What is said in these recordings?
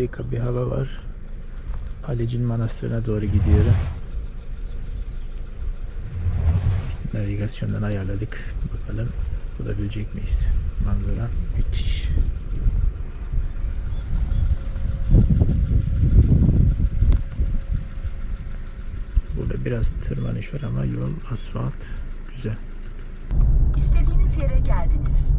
bir hava var. Alecin Manastırı'na doğru gidiyorum. İşte navigasyondan ayarladık. Bakalım bulabilecek miyiz? Manzara müthiş. Burada biraz tırmanış var ama yol asfalt güzel. İstediğiniz yere geldiniz.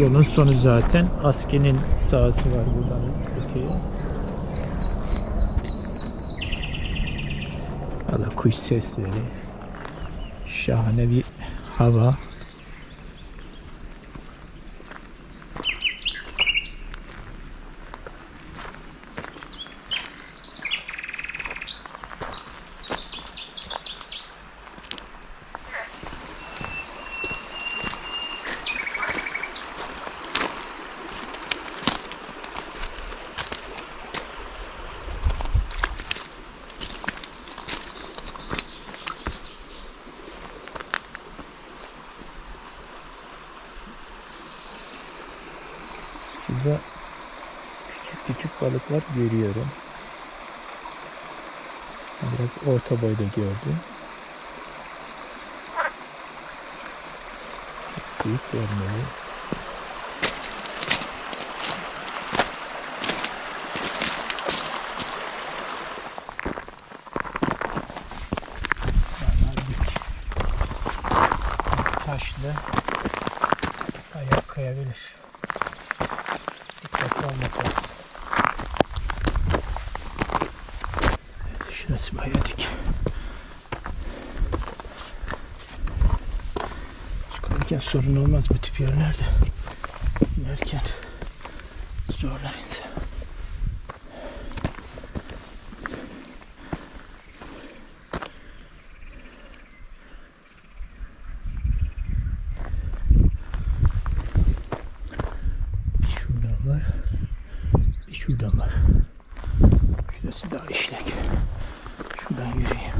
Yolun sonu zaten. Aske'nin sahası var buradan öteye. Valla kuş sesleri. Şahane bir hava. Suda küçük küçük balıklar görüyorum. Biraz orta boyda gördüm. Çok büyük dik. Taşlı ayak kayabilir. Dikkatli olmak lazım. Evet, şurası bayağı dik. Çıkarken sorun olmaz bu tip yerlerde. İnerken zorlar insan. Bir şuradan var. Bir şuradan var. Şurası daha işlek. Şuradan yürüyeyim.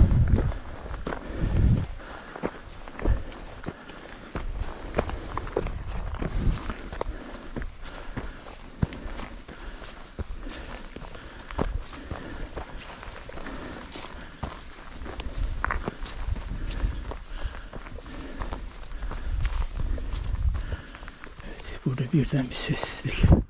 Evet, burada birden bir sessizlik.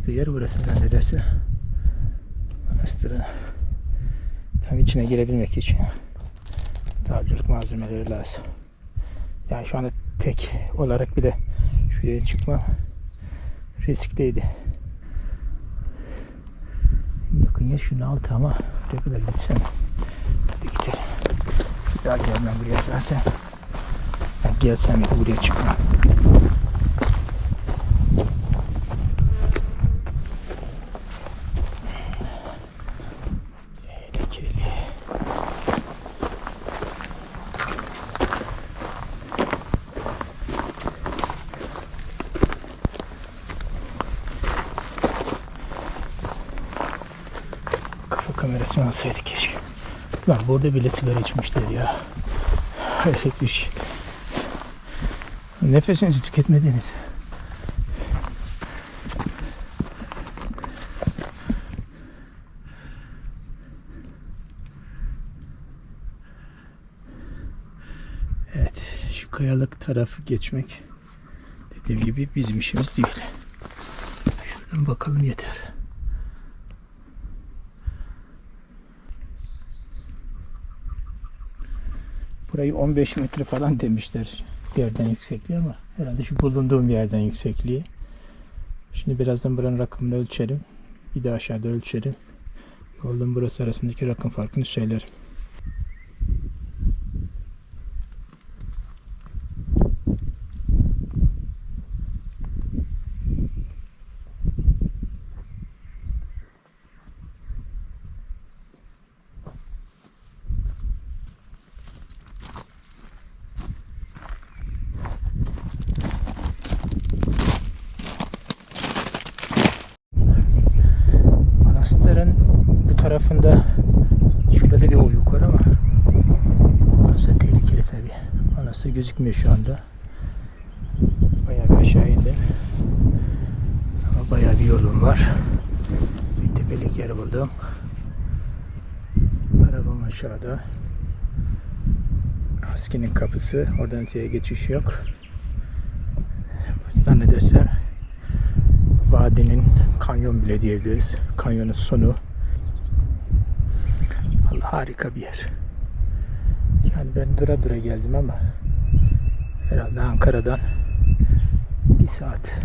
Çıktığı yer burası zannederse. Manastırın tam içine girebilmek için dağcılık malzemeleri lazım. Yani şu anda tek olarak bile şuraya çıkmam riskliydi. Yakın yer şunun altı ama buraya kadar gitsem. Hadi gidelim. Bir daha gelmem buraya zaten. Ben gelsem buraya çıkmam. Kamerasını alsaydık keşke. Lan burada bile sigara içmişler ya. Hayret bir şey. Nefesinizi tüketmediniz. Evet, şu kayalık tarafı geçmek dediğim gibi bizim işimiz değil. Şuradan bakalım yeter. Burayı 15 metre falan demişler yerden yüksekliği ama herhalde şu bulunduğum yerden yüksekliği. Şimdi birazdan buranın rakamını ölçerim. Bir de aşağıda ölçerim. Yolun burası arasındaki rakım farkını söylerim. Manastırın bu tarafında şurada bir oyuk var ama burası tehlikeli tabi. Manastır gözükmüyor şu anda. Bayağı aşağı indim. Ama bayağı bir yolum var. Bir tepelik yer buldum. Arabam aşağıda. Askinin kapısı. Oradan öteye geçiş yok. Zannedersem vadinin kanyon bile diyebiliriz. Kanyonun sonu. Allah harika bir yer. Yani ben dura dura geldim ama herhalde Ankara'dan bir saat.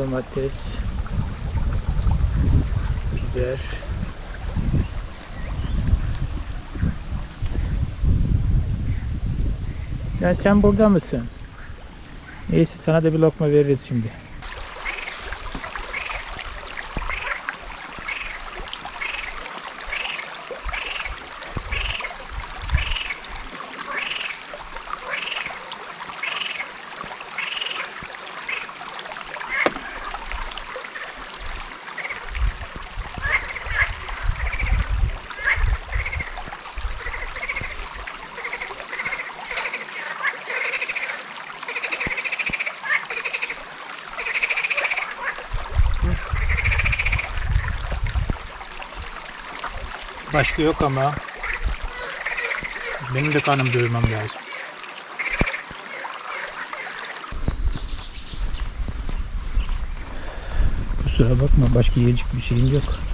Domates, biber. Ya sen burada mısın? Neyse sana da bir lokma veririz şimdi. Başka yok ama benim de kanım doyurmam lazım. Kusura bakma başka yiyecek bir şeyim yok.